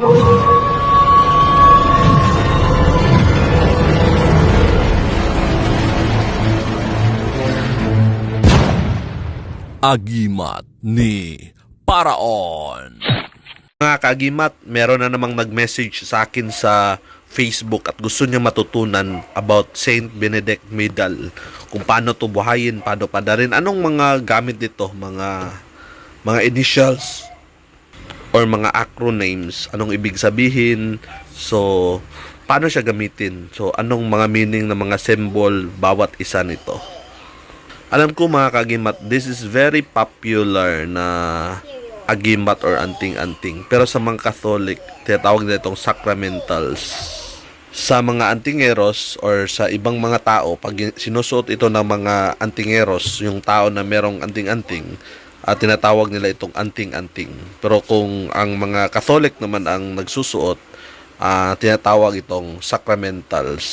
Agimat ni Paraon. Mga kagimat, meron na namang nag-message sa akin sa Facebook at gusto niya matutunan about Saint Benedict Medal. Kung paano to buhayin, paano padarin. Anong mga gamit dito? Mga mga initials or mga acronyms. Anong ibig sabihin? So, paano siya gamitin? So, anong mga meaning ng mga symbol bawat isa nito? Alam ko mga kagimat, this is very popular na agimat or anting-anting. Pero sa mga Catholic, tinatawag nila itong sacramentals. Sa mga antingeros or sa ibang mga tao, pag sinusuot ito ng mga antingeros, yung tao na merong anting-anting, at tinatawag nila itong anting-anting. Pero kung ang mga Catholic naman ang nagsusuot, ah, tinatawag itong sacramentals.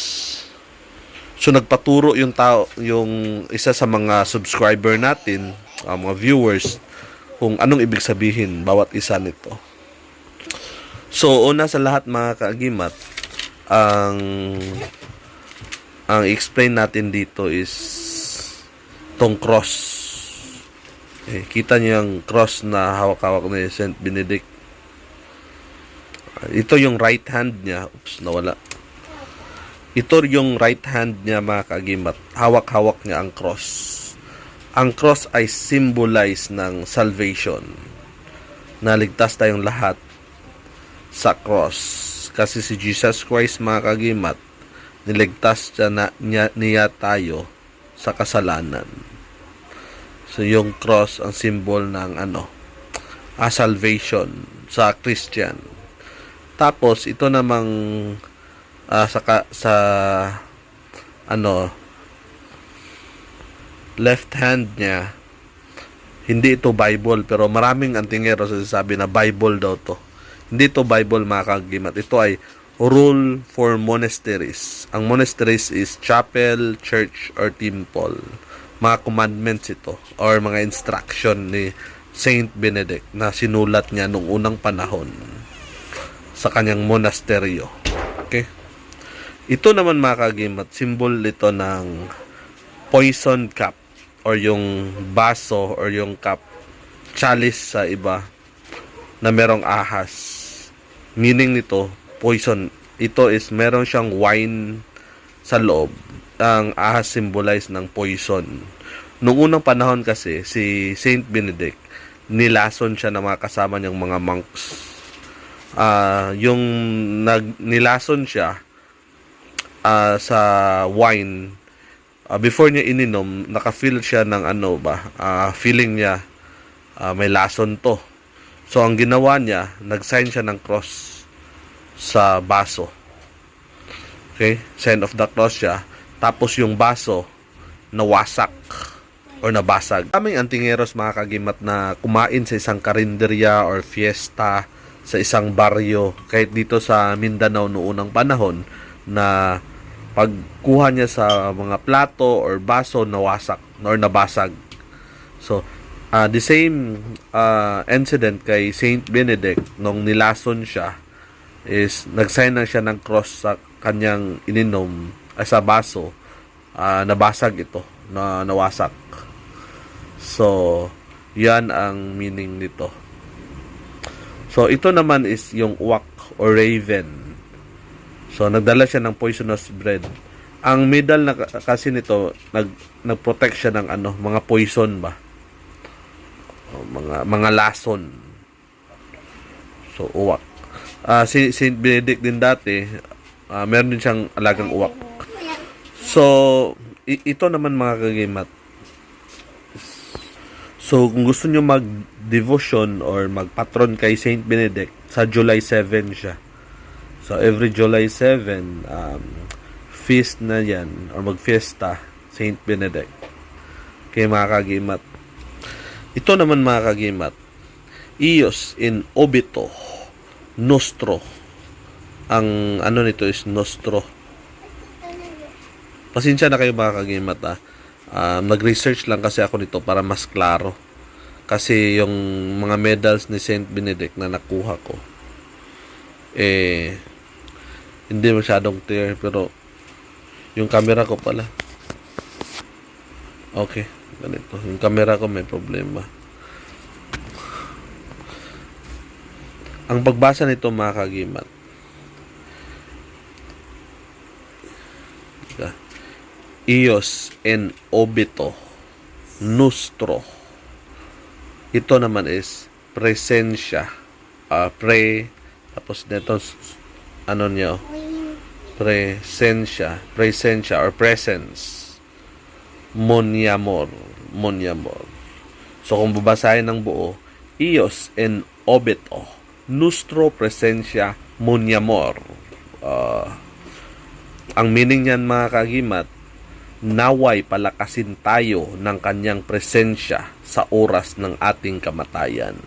So nagpaturo yung tao, yung isa sa mga subscriber natin, uh, mga viewers, kung anong ibig sabihin bawat isa nito. So una sa lahat mga kaagimat, ang ang explain natin dito is tong cross. Eh, kita niyo yung cross na hawak-hawak ni Saint Benedict. Ito yung right hand niya. Oops, nawala. Ito yung right hand niya mga kagimat. Hawak-hawak niya ang cross. Ang cross ay symbolize ng salvation. Naligtas tayong lahat sa cross. Kasi si Jesus Christ mga kagimat, niligtas niya, niya tayo sa kasalanan. So yung cross ang symbol ng ano, ah, salvation sa Christian. Tapos ito namang ah, sa sa ano left hand niya hindi ito Bible pero maraming antingero sasabi na Bible daw to. Hindi ito Bible mga kagimat. Ito ay rule for monasteries. Ang monasteries is chapel, church, or temple mga commandments ito or mga instruction ni Saint Benedict na sinulat niya nung unang panahon sa kanyang monasteryo okay ito naman mga kagimat, symbol ito ng poison cup or yung baso or yung cup chalice sa iba na merong ahas. Meaning nito, poison. Ito is meron siyang wine sa loob. Ang ahas symbolize ng poison. Noong unang panahon kasi, si Saint Benedict, nilason siya ng mga kasama niyang mga monks. Ah, yung nag nilason siya ah, sa wine ah, before niya ininom naka-feel siya ng ano ba ah, feeling niya ah, may lason to so ang ginawa niya nag-sign siya ng cross sa baso okay sign of the cross siya tapos yung baso nawasak or nabasag. Kaming antingeros mga kagimat na kumain sa isang karinderya or fiesta sa isang baryo kahit dito sa Mindanao noong unang panahon na pagkuha niya sa mga plato or baso nawasak or nabasag. So, uh, the same uh, incident kay Saint Benedict nung nilason siya is nagsign na siya ng cross sa kanyang ininom ay sa baso ah, nabasag ito na nawasak. So, yan ang meaning nito. So, ito naman is yung uwak or raven. So, nagdala siya ng poisonous bread. Ang medal na ka- kasi nito, nag, nag-protect siya ng ano, mga poison ba? O, mga, mga lason. So, uwak. Ah, si Saint Benedict din dati, ah, meron din siyang alagang uwak. So, ito naman mga kagimat. So, kung gusto nyo mag-devotion or mag-patron kay Saint Benedict, sa July 7 siya. So, every July 7, um, feast na yan, or mag-fiesta, Saint Benedict. Kaya mga kagimat. Ito naman mga kagimat, Ios in obito nostro. Ang ano nito is nostro. Pasensya na kayo mga kagimat ah. Um, nag-research lang kasi ako nito para mas klaro. Kasi yung mga medals ni Saint Benedict na nakuha ko eh hindi masyadong clear pero yung camera ko pala okay ganito yung camera ko may problema ang pagbasa nito mga kagimat Teka. Ios en obito nostro ito naman is presensya. Ah pre tapos nito ano niyo? Presensya presensya or presence. Moniamor moniamor so kung babasahin ng buo ios en obito nostro presensya moniamor Ah, ang meaning niyan mga kagimat naway palakasin tayo ng kanyang presensya sa oras ng ating kamatayan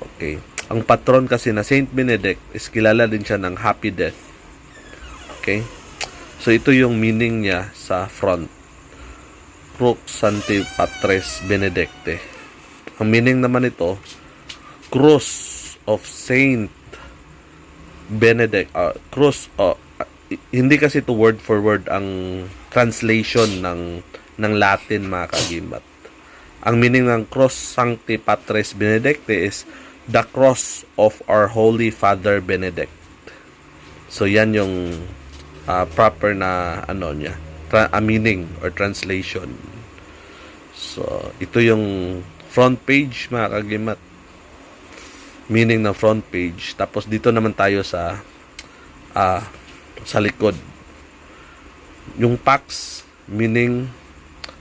okay ang patron kasi na Saint Benedict is kilala din siya ng happy death Okay? So, ito yung meaning niya sa front. Crux Sancti Patres Benedicte. Ang meaning naman ito, Cross of Saint Benedict. uh, cross, uh, hindi kasi ito word for word ang translation ng ng Latin mga kagimat. Ang meaning ng Cross Sancti Patres Benedicte is the cross of our Holy Father Benedict. So yan yung ah, proper na ano niya, tra- a meaning or translation. So ito yung front page mga kagimat. Meaning ng front page. Tapos dito naman tayo sa ah, sa likod. Yung pax meaning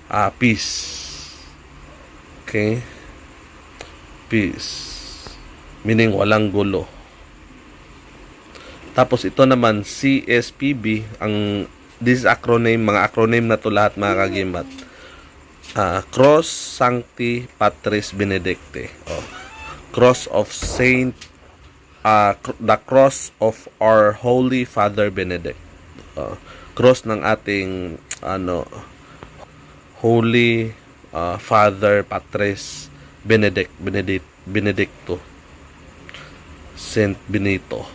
ah, peace. Okay? Peace. Meaning walang gulo. Tapos ito naman CSPB ang this acronym mga acronym na to lahat mga kagimat. Ah, Cross Sancti Patris Benedicte. Oh. Cross of Saint cr- the cross of our Holy Father Benedict. Oh. Cross ng ating ano Holy ah, Father Patris Benedict Benedict Benedicto Saint Benito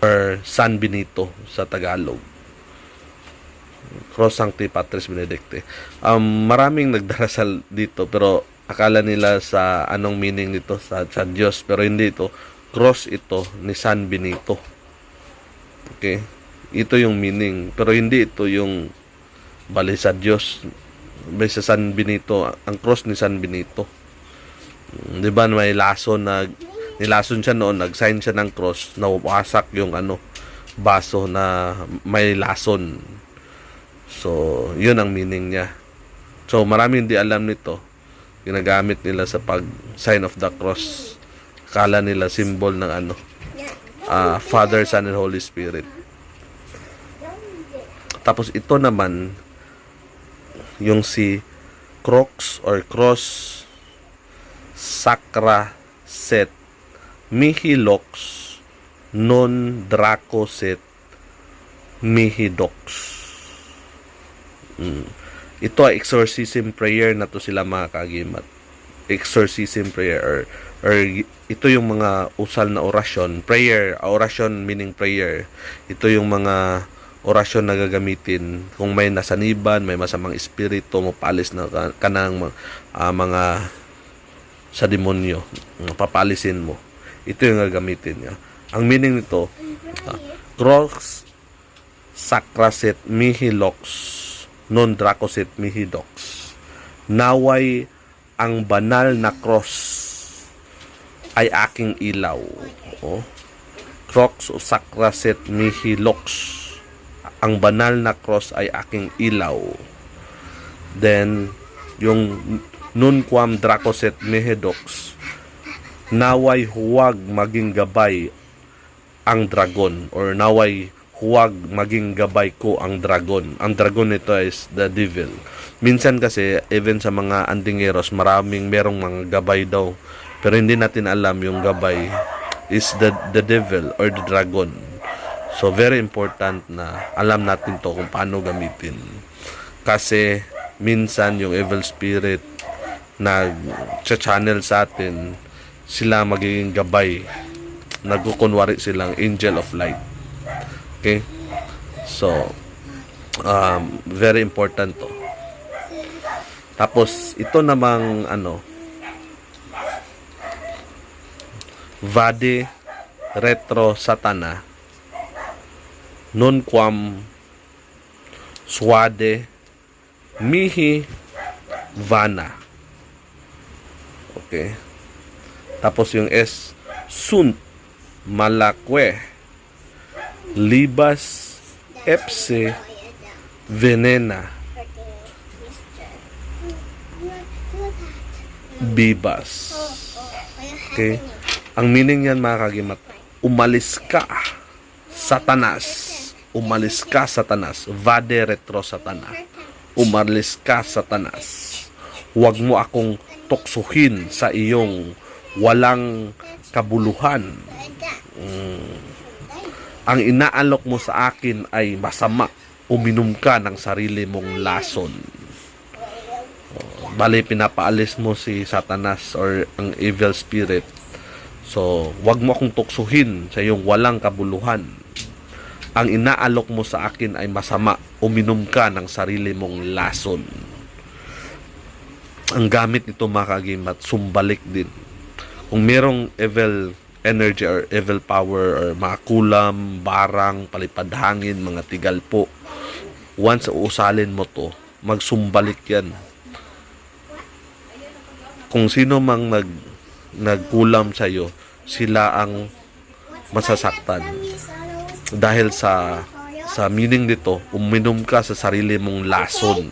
or San Benito sa Tagalog. Cross Sancti Patris Benedicte. Um, maraming nagdarasal dito pero akala nila sa anong meaning nito sa, sa Diyos pero hindi ito. Cross ito ni San Benito. Okay? Ito yung meaning pero hindi ito yung bali sa Diyos. Bali sa San Benito, ang cross ni San Benito. Mm, 'Di ba may lason na nilason siya noon, nag-sign siya ng cross, nawasak yung ano, baso na may lason. So, yun ang meaning niya. So, marami hindi alam nito. Ginagamit nila sa pag sign of the cross. Kala nila symbol ng ano, ah, Father, Son, and Holy Spirit. Tapos ito naman, yung si Crox or Cross Sacra Set Mihilox non Dracoset Mihidox. Mm. Ito ay exorcism prayer na to sila mga kagimat. Exorcism prayer or, or ito yung mga usal na orasyon. Prayer, ah, orasyon meaning prayer. Ito yung mga orasyon na gagamitin kung may nasaniban, may masamang espiritu, mapalis na ka, kanang ah, mga sa demonyo, papalisin mo. Ito yung gagamitin niya. Ang meaning nito, uh, Cross Sacraset Mihilox non Dracoset Mihidox. Naway ang banal na cross ay aking ilaw. Oh. Crox o Sacraset Mihilox. Ang banal na cross ay aking ilaw. Then, yung Nunquam Dracoset Mihidox naway huwag maging gabay ang dragon or naway huwag maging gabay ko ang dragon. Ang dragon nito is the devil. Minsan kasi even sa mga andingeros maraming merong mga gabay daw pero hindi natin alam yung gabay is the the devil or the dragon. So very important na alam natin to kung paano gamitin. Kasi minsan yung evil spirit nag channel sa atin sila magiging gabay nagkukunwari silang angel of light. Okay? So, um, very important to. Tapos, ito namang ano, Vade Retro Satana Non quam Suade Mihi Vana Okay. Tapos yung S Sunt Malakwe Libas Epse Venena Bibas Okay? Ang meaning yan mga kagimat, umalis ka, satanas. Umalis ka, satanas. Vade retro satana. Umalis ka, satanas. Huwag mo akong tuksuhin sa iyong walang kabuluhan. Mm. Ang inaalok mo sa akin ay masama. Uminom ka ng sarili mong lason. Bali, pinapaalis mo si Satanas or ang evil spirit. So, wag mo akong tuksuhin sa iyong walang kabuluhan. Ang inaalok mo sa akin ay masama. Uminom ka ng sarili mong lason. Ang gamit nito mga kagimat, sumbalik din. Kung merong evil energy or evil power or mga kulam, barang, palipad hangin, mga tigalpo, once uusalin mo to, magsumbalik yan kung sino mang nag nagkulam sa iyo, sila ang masasaktan. Dahil sa sa meaning nito, uminom ka sa sarili mong lason.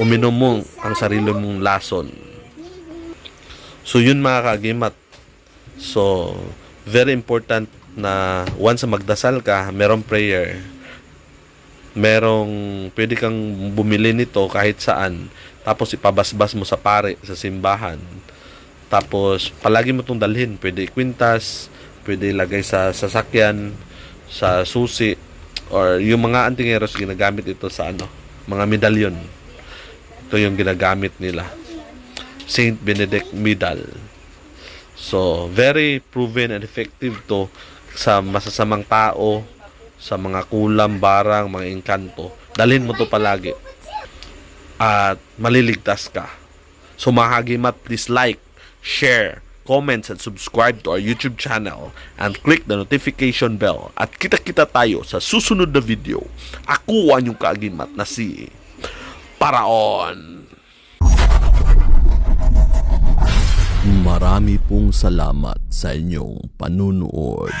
Uminom mo ang sarili mong lason. So yun mga kagimat. So very important na once magdasal ka, merong prayer. Merong pwede kang bumili nito kahit saan. Tapos ipabasbas mo sa pare sa simbahan. Tapos palagi mo itong dalhin. Pwede kwintas, pwede ilagay sa sasakyan, sa susi, or yung mga antingeros ginagamit ito sa ano, mga medalyon. Ito yung ginagamit nila. Saint Benedict Medal. So, very proven and effective to sa masasamang tao, sa mga kulam, barang, mga engkanto. Dalhin mo to palagi at maliligtas ka. So mga hagimat, please like, share, comments, and subscribe to our YouTube channel and click the notification bell at kita-kita tayo sa susunod na video. Ako ang yung kaagimat na si Paraon. Marami pong salamat sa inyong panunood.